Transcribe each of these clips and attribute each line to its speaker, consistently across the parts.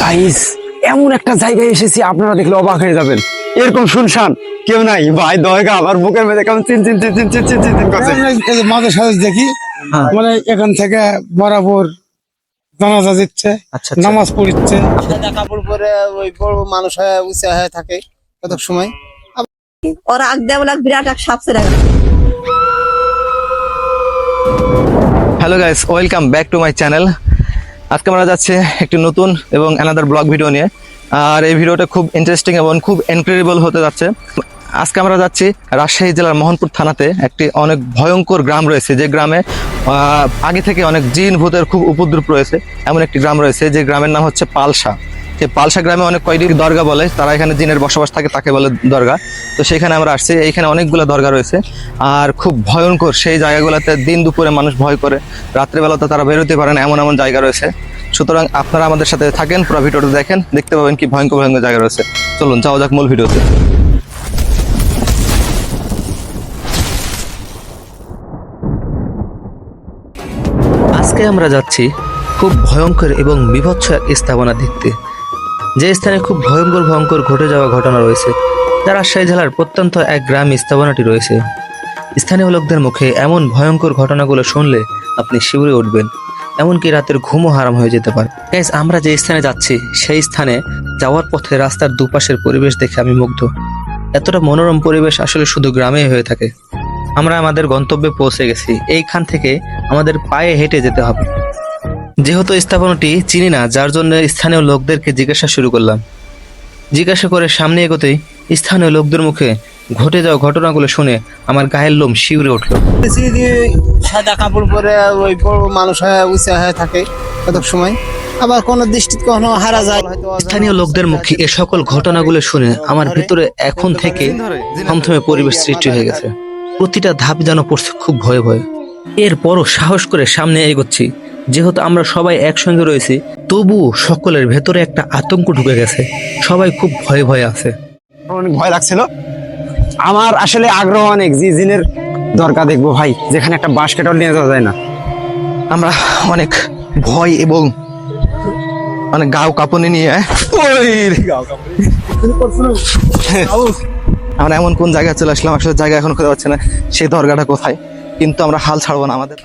Speaker 1: Guys এমন একটা জায়গায় এসেছি আপনারা দেখলে অবাক হয়ে যাবেন। এরকম শুনশান কেউ নাই। ভাই দয়গা আবার বুকের মধ্যে কেমন চিন চিন চিন চিন চিন চিন চিন করছে।
Speaker 2: মাঝে সাজে দেখি হ্যাঁ। মানে এখান থেকে বরাবর জানাজা দিচ্ছে
Speaker 1: আচ্ছা, আচ্ছা।
Speaker 2: নামাজ পড়িচ্ছে।
Speaker 3: কাপড় পরে ওই মানুষ হয়ে উচা হয়ে থাকে কত সময়।
Speaker 4: ওরা আগ দেওয়া বিরাট এক সাপসে রাখে
Speaker 5: hello guys welcome back to my channel আজকে আমরা যাচ্ছি একটি নতুন এবং অ্যানাদার ব্লগ ভিডিও নিয়ে। আর এই ভিডিওটা খুব ইন্টারেস্টিং এবং খুব ইনক্রেডিবল হতে যাচ্ছে। আজকে আমরা যাচ্ছি রাজশাহী জেলার মোহনপুর থানাতে একটি অনেক ভয়ঙ্কর গ্রাম রয়েছে। যে গ্রামে আগে থেকে অনেক জিন ভূতের খুব উপদ্রব রয়েছে, এমন একটি গ্রাম রয়েছে। যে গ্রামের নাম হচ্ছে পালসা। যে পালসা গ্রামে অনেক কয়টি দরগা বলে, তারা এখানে জিনের বসবাস থাকে, তাকে বলে দরগা। তো সেখানে আমরা আসছি। এইখানে অনেকগুলো দরগা রয়েছে। আর খুব ভয়ঙ্কর সেই জায়গাগুলোতে দিন দুপুরে মানুষ ভয় করে। রাত্রেবেলাতে তারা বেরোতে পারে না, এমন এমন জায়গা রয়েছে। সুতরাং আপনারা আমাদের সাথে থাকেন, পুরো ভিডিওটা দেখেন, দেখতে পাবেন কি ভয়ঙ্কর ভয়ঙ্কর জায়গা রয়েছে। চলুন, যাওয়া যাক মূল ভিডিওতে। আজকে আমরা যাচ্ছি খুব ভয়ঙ্কর এবং বিভৎস এক স্থাপনা দেখতে। যে স্থানে খুব ভয়ঙ্কর ভয়ঙ্কর ঘটে যাওয়া ঘটনা রয়েছে। যা রাজশাহী জেলার প্রত্যন্ত এক গ্রাম স্থাপনাটি রয়েছে। স্থানীয় লোকদের মুখে এমন ভয়ঙ্কর ঘটনাগুলো শুনলে আপনি শিউরে উঠবেন, এমনকি রাতের ঘুমও হারাম হয়ে যেতে পারে। গাইজ আমরা যে স্থানে যাচ্ছি, সেই স্থানে যাওয়ার পথে রাস্তার দুপাশের পরিবেশ দেখে আমি মুগ্ধ। এতটা মনোরম পরিবেশ আসলে শুধু গ্রামেই হয়ে থাকে। আমরা আমাদের গন্তব্যে পৌঁছে গেছি। এইখান থেকে আমাদের পায়ে হেঁটে যেতে হবে। যেহেতু স্থাপনাটি চিনি না, যার জন্য স্থানীয় লোকদেরকে জিজ্ঞাসা শুরু করলাম। জিজ্ঞাসা করে সামনে এগোতেই স্থানীয় লোকদের মুখে ঘটে যাওয়া ঘটনাগুলো শুনে আমার গায়ের লোম শিউরে উঠল।
Speaker 3: সাদা কাপড় পরে ওই বড় মানুষ উঁচা হয়ে থাকে কত সময়। আবার কোন দৃষ্টি কখনো হারা যায়।
Speaker 5: স্থানীয় লোকদের মুখে এ সকল ঘটনাগুলো শুনে আমার ভিতরে এখন থেকে থমথমে পরিবেশ সৃষ্টি হয়ে গেছে। প্রতিটা ধাপ যেন পড়ছে খুব ভয়ে ভয়ে। এরপরও সাহস করে সামনে এগোচ্ছি। যেহেতু আমরা সবাই একসঙ্গে রয়েছি তবুও সকলের ভেতরে একটা আতঙ্ক ঢুকে গেছে। সবাই খুব ভয়ে ভয়ে আছে।
Speaker 1: অনেক ভয় লাগছিল। আমার আসলে আগ্রহ অনেক জি জিনের দরকার দেখব ভাই যেখানে একটা বাঁশ কেটল নিয়ে যাওয়া যায় না।
Speaker 5: আমরা অনেক ভয় এবং অনেক গাও কাঁপুনি নিয়ে রে। আমরা এমন কোন জায়গায় চলে আসলাম আসলে জায়গা এখন খুঁজে পাচ্ছি না সেই দরগাটা কোথায়? কিন্তু আমরা হাল ছাড়বো না আমাদের।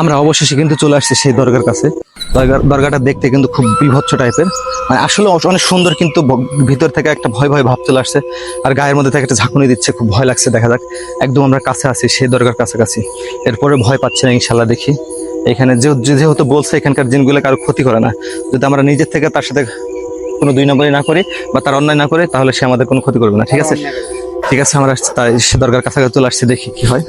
Speaker 5: আমরা অবশেষে কিন্তু চলে আসছি সেই দরগার কাছে। দরগাটা দেখতে কিন্তু খুব বিভৎস টাইপের মানে আসলে অনেক সুন্দর কিন্তু ভিতর থেকে একটা ভয় ভয় ভাব চলে আসছে। আর গায়ের মধ্যে থেকে একটা ঝাঁকুনি দিচ্ছে খুব ভয় লাগছে দেখা যাক। একদম আমরা কাছে আছি সেই দরগার কাছাকাছি। এরপরে ভয় পাচ্ছি না ইনশাল্লাহ দেখি। এখানে যে- যেহেতু বলছে এখানকার জিনগুলো কারও ক্ষতি করে না। যদি আমরা নিজের থেকে তার সাথে কোনো দুই নম্বরই না করি বা তার অন্যায় না করে তাহলে সে আমাদের কোনো ক্ষতি করবে না। ঠিক আছে? ঠিক আছে আমরা তাই সে দরগার কাছাকাছি চলে আসছি দেখি কি হয়।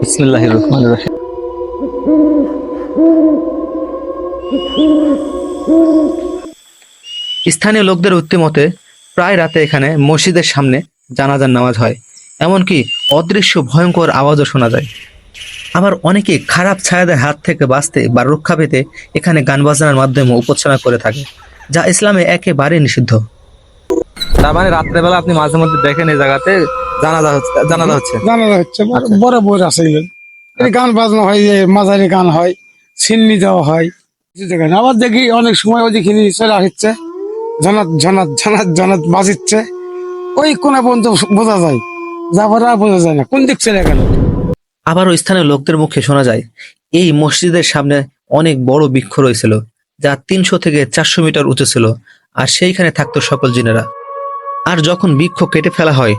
Speaker 5: বিসমিল্লাহির রহমানির রহিম। স্থানীয় লোকদের উক্তিমতে প্রায় রাতে এখানে মসজিদের সামনে জানাজার নামাজ হয়, এমনকি অদৃশ্য ভয়ঙ্কর আওয়াজও শোনা যায়। আবার অনেকে খারাপ ছায়াদের হাত থেকে বাঁচতে বা রক্ষা পেতে এখানে গান বাজনার মাধ্যমে উপস্থাপনা করে থাকে, যা ইসলামে একেবারে নিষিদ্ধ। তার মানে রাত্রেবেলা আপনি মাঝে মধ্যে দেখেন এই জায়গাতে জানাজা হচ্ছে জানাজা হচ্ছে?
Speaker 2: জানাজা হচ্ছে। বড়- বরাবর আছে গান বাজনা হয় যে মাঝারি গান হয় সিন্নি দেওয়া হয়। কিছু জায়গায় আবার দেখি অনেক সময় ওই দেখি চলে আসছে। জানাত জানাত জানাত জানাত বাজিচ্ছে। ওই কোনা পর্যন্ত বোঝা যায়। যাবার আর বোঝা যায় না। কোন দিক চলে গেল?
Speaker 5: আবারও স্থানীয় লোকদের মুখে শোনা যায় এই মসজিদের সামনে অনেক বড় বৃক্ষ রয়েছিল যা তিনশো থেকে চারশো মিটার উঁচু ছিল আর সেইখানে থাকতো সকল জিনেরা। আর যখন বৃক্ষ কেটে ফেলা হয়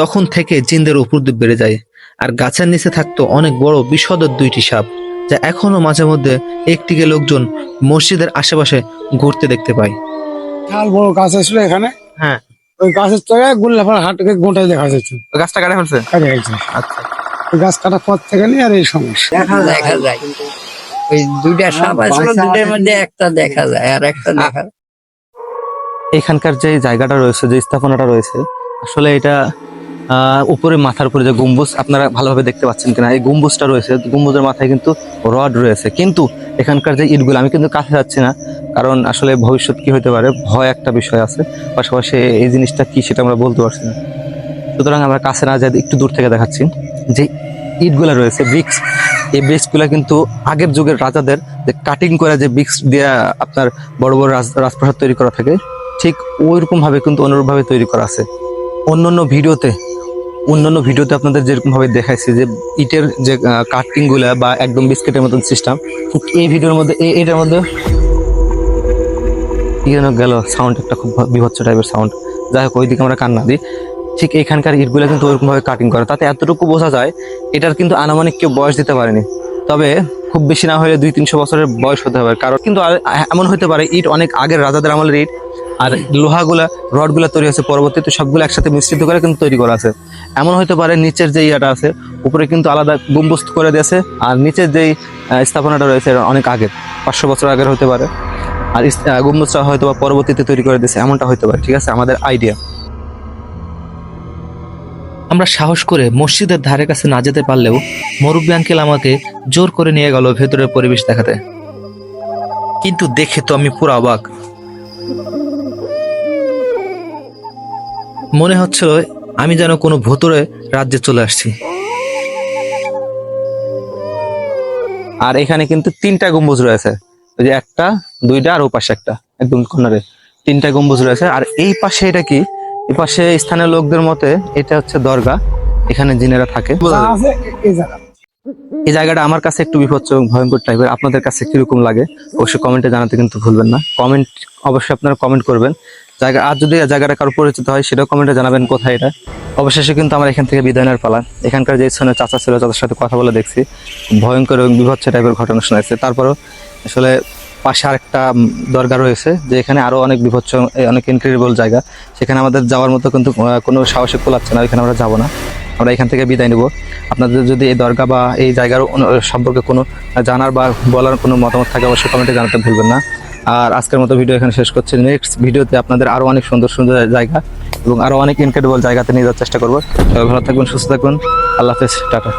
Speaker 5: তখন থেকে জিনদের উপদ্রব বেড়ে যায় আর গাছের নিচে থাকতো অনেক বড় বিষদর দুইটি সাপ যা এখনও মাঝে মধ্যে একটিকে লোকজন মসজিদের আশেপাশে ঘুরতে দেখতে পায়।
Speaker 2: বিশাল বড় গাছ ছিল এখানে।
Speaker 5: হ্যাঁ।
Speaker 2: ওই গাছের তলায় গোল্লাফার হাটকে গোটায় দেখা যাচ্ছে।
Speaker 5: গাছটা কাটা ফেলছে
Speaker 2: কাটা গেছে
Speaker 5: আচ্ছা।
Speaker 2: ওই গাছ কাটার পর থেকে নিয়ে আর এই সমস্যা।
Speaker 6: দেখা দেখা যায়। ওই দুইটা সাপ আছে। দুইটার মধ্যে একটা দেখা যায় আর একটা দেখা
Speaker 5: এখানকার যে জায়গাটা রয়েছে যে স্থাপনাটা রয়েছে আসলে এটা উপরে মাথার উপরে যে গম্বুজ, আপনারা ভালোভাবে দেখতে পাচ্ছেন কিনা, এই গম্বুজটা রয়েছে। গম্বুজের মাথায় কিন্তু রড রয়েছে। কিন্তু এখানকার যে ইটগুলো, আমি কিন্তু কাছে যাচ্ছি না, কারণ আসলে ভবিষ্যৎ কি হতে পারে, ভয় একটা বিষয় আছে। পাশাপাশি এই জিনিসটা কি সেটা আমরা বলতে পারছি না। সুতরাং আমরা কাছে না যাই, একটু দূর থেকে দেখাচ্ছি যে ইটগুলা রয়েছে ব্রিক্স এই ব্রিক্সগুলা কিন্তু আগের যুগের রাজাদের যে কাটিং করে যে ব্রিক্স দিয়ে আপনার বড় বড় রাজ- রাজপ্রাসাদ তৈরি করা থাকে, ঠিক ওইরকম ভাবে কিন্তু অনুরূপভাবে তৈরি করা আছে। অন্য অন্য ভিডিওতে অন্যান্য ভিডিওতে আপনাদের যেরকম ভাবে দেখাইছি যে ইটের যে কাটিংগুলা বা একদম বিস্কিটের মতন সিস্টেম ঠিক এই ভিডিওর মধ্যে এইটার মধ্যে কি যেন গেল সাউন্ড একটা খুব বিভৎস টাইপের সাউন্ড যাই হোক, ওইদিকে আমরা কান্না দিই। ঠিক এখানকার ইটগুলো কিন্তু ওরকম ভাবে কাটিং করে। তাতে এতটুকু বোঝা যায়, এটার কিন্তু আনুমানিক কেউ বয়স দিতে পারেনি। তবে খুব বেশি না হলে দুই তিনশো বছরের বয়স হতে হবে। কারণ কিন্তু এমন হতে পারে, ইট অনেক আগের রাজাদের আমলের ইট আর লোহাগুলা, রডগুলা তৈরি হয়েছে পরবর্তীতে, সবগুলো একসাথে মিশ্রিত করে কিন্তু তৈরি করা আছে। এমন হতে পারে নিচের যে ইয়াটা আছে, উপরে কিন্তু আলাদা গম্বুজ করে দিয়েছে আর নিচের যেই স্থাপনাটা রয়েছে অনেক আগের, পাঁচশো বছর আগের হতে পারে। আর গম্বুজটা হয়তো বা পরবর্তীতে তৈরি করে দিয়েছে, এমনটা হতে পারে, ঠিক আছে? আমাদের আইডিয়া। আমরা সাহস করে মসজিদের ধারে কাছে না যেতে পারলেও মুরব্বী আঙ্কেল আমাকে জোর করে নিয়ে গেল ভেতরের পরিবেশ দেখাতে। কিন্তু দেখে তো আমি পুরো অবাক। মনে হচ্ছিল আমি যেন কোনো ভোতরে রাজ্যে চলে আসছি। আর এখানে কিন্তু তিনটা গম্বুজ রয়েছে। ওই যে একটা দুইটা আর ও পাশে একটা একদম কর্নারে। তিনটা গম্বুজ রয়েছে। আর এই পাশে এটা কি? এই পাশে স্থানীয় লোকদের মতে এটা হচ্ছে দরগা। এখানে জিনেরা থাকে।
Speaker 2: এই
Speaker 5: জায়গাটা আমার কাছে একটু এবং ভয়ঙ্কর টাইপের আপনাদের কাছে কীরকম লাগে? অবশ্যই কমেন্টে জানাতে কিন্তু ভুলবেন না। কমেন্ট অবশ্যই আপনারা কমেন্ট করবেন। জায়গা, আর যদি জায়গাটা কারও পরিচিত হয়, সেটাও কমেন্টে জানাবেন কোথায় এটা। অবশেষে কিন্তু আমরা এখান থেকে বিদায় নেওয়ার পালা। এখানকার যে ছেলে চাচা ছিল চাচার সাথে কথা বলে দেখছি। ভয়ঙ্কর এবং বিভৎস টাইপের ঘটনা শোনাচ্ছে তারপরও আসলে পাশে আরেকটা দরকার রয়েছে, যে এখানে আরও অনেক বিভৎস অনেক ইনক্রেডিবল জায়গা। সেখানে আমাদের যাওয়ার মতো কিন্তু কোনো সাহসে কোলাচ্ছে না এখানে আমরা যাব না। আমরা এখান থেকে বিদায় নেব। আপনাদের যদি এই দরগা বা এই জায়গার সম্পর্কে কোনো জানার বা বলার কোনো মতামত থাকে, অবশ্যই কমেন্টে জানাতে ভুলবেন না। আর আজকের মতো ভিডিও এখানে শেষ করছি। নেক্সট ভিডিওতে আপনাদের আরও অনেক সুন্দর সুন্দর জায়গা এবং আরও অনেক ইনক্রেডিবল জায়গাতে নিয়ে যাওয়ার চেষ্টা করব। ভালো থাকবেন, সুস্থ থাকবেন। আল্লাহ হাফেজ, টাটা।